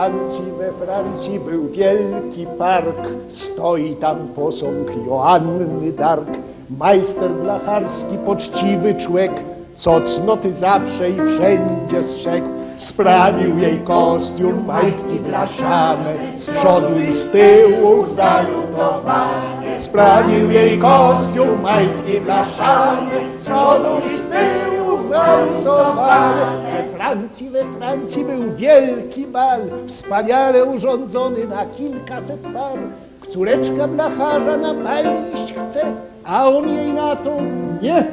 Francji, we Francji był wielki park, stoi tam posąg Joanny Dark. Majster blacharski, poczciwy człowiek, co cnoty zawsze i wszędzie strzegł. Sprawił jej kostium majtki blaszane, z przodu i z tyłu zalutowane. Sprawił jej kostium majtki blaszane, z przodu i z tyłu zalutowane. We Francji, we Francji był wielki bal, wspaniale urządzony na kilkaset par. Córeczka blacharza na bal iść chce, a on jej na to nie,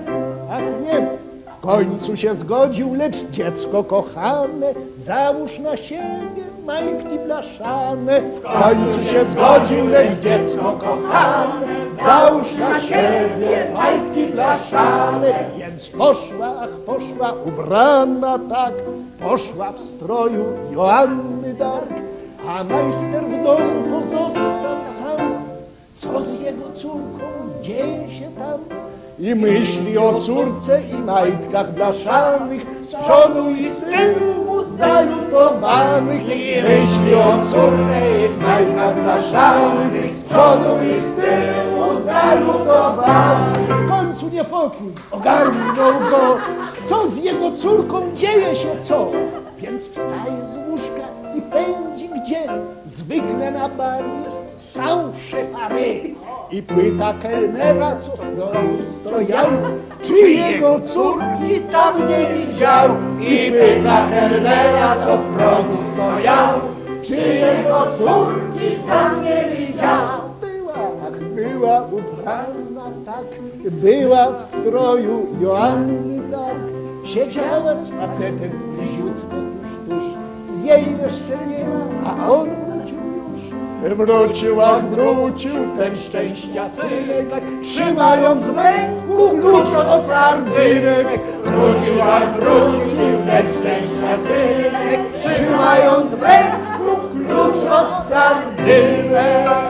ach nie. Końcu się zgodził, lecz dziecko kochane, załóż na siebie majtki blaszane. W końcu się zgodził, lecz dziecko kochane, załóż na siebie majtki blaszane. Więc poszła, ach poszła, ubrana tak, poszła w stroju Joanny Dark, a majster w domu pozostał sam. Co z jego córką dzieje się tam? I myśli o córce i majtkach blaszanych, z przodu i z tyłu zalutowanych. I myśli o córce i majtkach blaszanych, z przodu i z tyłu zalutowanych. W końcu niepokój ogarnął go, co z jego córką dzieje się co? Więc wstaje z łóżka i pędzi gdzie? Zwykle na baru jest sałsze pary. I pyta kelnera, co w progu stojał, czy jego córki tam nie widział. I pyta kelnera, co w progu stojał, czy jego córki tam nie widział. Była, tak była ubrana tak, była w stroju Joanny Dark. Siedziała z facetem bliziutko tuż, tuż. Jej jeszcze nie ma, a on Wrócił, ach wrócił ten szczęścia synek, trzymając w ręku klucz od sardyrek. Wrócił, ach wrócił ten szczęścia synek, trzymając w ręku klucz od sardyrek.